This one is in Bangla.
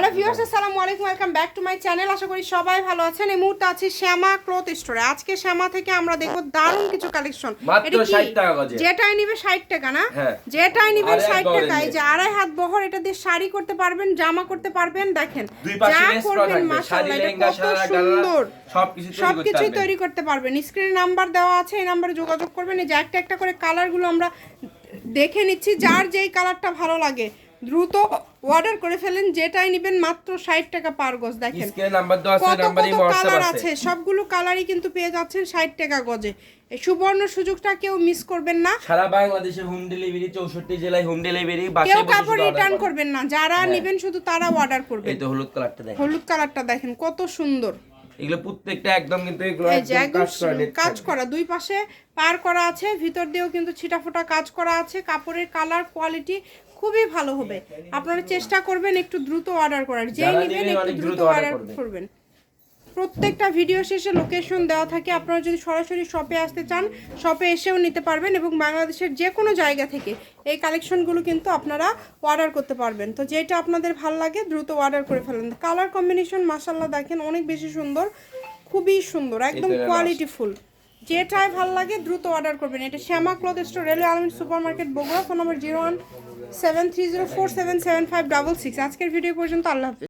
হ্যালো ভিউয়ার্স আসসালামু আলাইকুম welcome back to my channel আশা করি সবাই ভালো আছেন। এই মুহূর্তে আছি শ্যামা ক্লথ স্টোরে। আজকে শ্যামা থেকে আমরা দেখব দারুণ কিছু কালেকশন মাত্র 60 টাকা গজে। যেটাই নিবে 60 টাকা না? হ্যাঁ। যেটাই নিবে আড়াই 60 টাকা এই যে আড়াই হাত বহর এটা দিয়ে শাড়ি করতে পারবেন জামা করতে পারবেন দেখেন। দুই পাশে যা করা করবেন থাকবে শাড়ি মাশাআল্লাহ এটা কত সুন্দর। সবকিছু তৈরি করতে সবকিছুই তৈরি করতে পারবেন। স্ক্রিনে নাম্বার দেওয়া আছে এই নাম্বারে যোগাযোগ করবেন। এই যে একটা একটা করে কালারগুলো আমরা দেখে নিচ্ছি যার যেই কালারটা ভালো লাগে। দ্রুত অর্ডার করে ফেলেন যেটাই নেবেন মাত্র ষাট টাকা পার গজ দেখেন। স্ক্রিনে নাম্বার দেওয়া আছে নাম্বারই হোয়াটসঅ্যাপ কালার আছে। সবগুলো কালারই কিন্তু পেয়ে যাচ্ছেন ষাট টাকা গজে। এই সুবর্ণ সুযোগটা কেউ মিস করবেন না। সারা বাংলাদেশে হোম ডেলিভারি 64 জেলায় হোম ডেলিভারি বাসায় কেউ কাপড় রিটার্ন করবেন। না যারা নেবেন শুধু তারা অর্ডার করবেন। এই তো হলুদ কালারটা দেখ হলুদ কালারটা দেখেন কত সুন্দর। এগুলো প্রত্যেকটা একদম কিন্তু এগুলো কাজ করা দুই পাশে পার করা আছে ভিতর দিয়েও কিন্তু ছিটাফোটা কাজ করা আছে কাপড়ের কালার কোয়ালিটি খুবই ভালো হবে। আপনারা চেষ্টা করবেন একটু দ্রুত অর্ডার করার যেই নেবেন একটু দ্রুত অর্ডার করবেন। প্রত্যেকটা ভিডিও শেষে লোকেশন দেওয়া থাকে। আপনারা যদি সরাসরি শপে আসতে চান শপে এসেও নিতে পারবেন এবং বাংলাদেশের যে কোনো জায়গা থেকে এই কালেকশনগুলো কিন্তু আপনারা অর্ডার করতে পারবেন। তো যেটা আপনাদের ভালো লাগে দ্রুত অর্ডার করে ফেলেন। কালার কম্বিনেশন মাসাল্লাহ দেখেন অনেক বেশি সুন্দর খুবই সুন্দর একদম। কোয়ালিটিফুল যেটাই ভালো লাগে দ্রুত অর্ডার করবেন। এটা Shyama cloth store railway Almin super market Bogura. Phone number zero one seven three zero four seven seven five double six আজকের ভিডিও পর্যন্ত আল্লাহ হাফিজ।